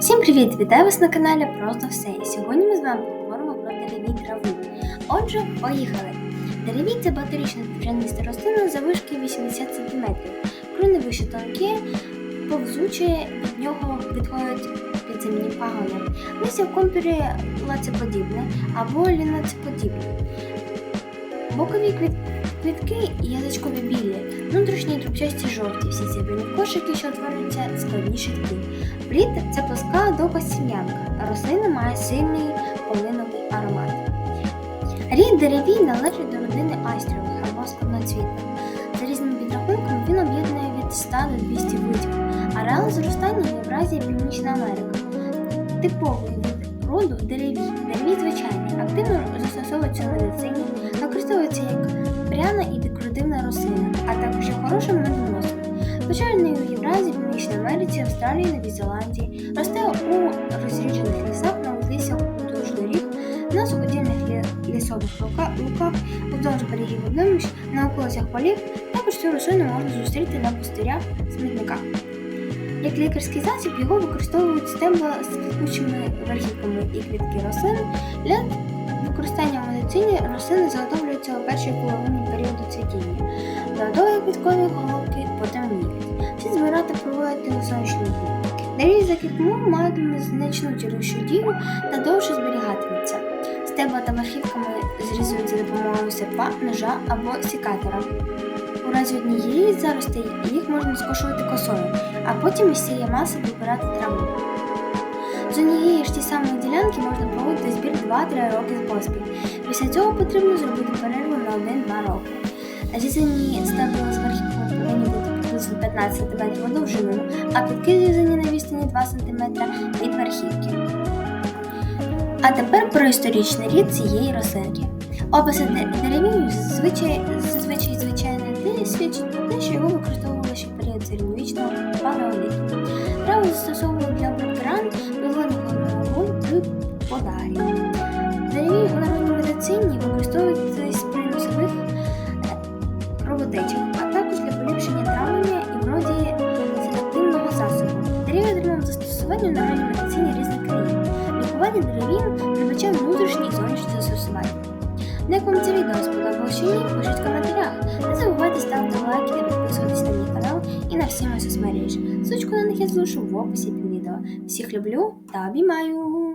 Всім привіт! Вітаю вас на каналі Просто все. І сьогодні ми з вами поговоримо про дереві траву. Отже, поїхали! Дереві це багаторічна трав'яниста рослина завишки 80 см. Крони вище тонкі, повзучі, від нього відходять підземні пагони. Листя в компірі лацеподібне або лінацеподібне. Бокові квіт... квітки язичкові білі, внутрішні трубчасті жовті, всі зібрані в кошики, що утворюються складні шитки. Плід це плоска довга сім'янка, рослина має сильний полиновий аромат. Рід деревій належить до родини айстрових або складноцвітних. За різними підрахунками він об'єднує від 100 до 200 видів. Ареал зростання Євразія і Північна Америка. Типовий від роду деревій. Деревій звичайний, активно застосовується в медицині, використовується як пряна і декоративна рослина, а також як хорошим медоносом. Поширений у Євразії, Північній Америці, Австралії, Новій Зеландії, росте у розріджених лісах на узліссях уздовж доріг, на суходільних лісових луках, уздовж берегів водоймищ, на околицях полів. Також цю рослину можна зустріти на пустирях, смітниках. Як лікарський засіб його використовують стебла з квітучими верхівками і квітки рослин. Для використання медицині рослини заготовлюються у першій половині періоду цвітіння. Додатові квіткові головки потім мілять. Всі збирати проводити у сонячні дні. Дереві за квітму мають незначну цілющу дію та довше зберігатиметься. Стебла та верхівками зрізують за допомогою серпа, ножа або сікатора. У разі однієї заростей їх можна скошувати косою, а потім із цієї маси вибирати траву. З однієї ж ті самої ділянки можна проводити збір 2-3 роки поспіль. Після цього потрібно зробити перерву на 1-2 роки. Зрізані стебла з верхівками повинні бути приблизно 15 см у довжину, а плітки зрізані на відстані 2 см від верхівки. А тепер про історичний рід цієї рослинки. Описи де- деревів зазвичай, зазвичай звичайне те свідчить про те, що його використовували ще період середньовічного палеоліту. Траву застосовували Лікування деревін передбачає внутрішні і застосування. Ну, Як це відео сподобалося чи пишіть в коментарях. Не забувайте ставити лайки та підписуватись на мій канал і на всі мої соцмережі. Ссылочку на них я залишу в описі під відео. Всіх люблю та обіймаю!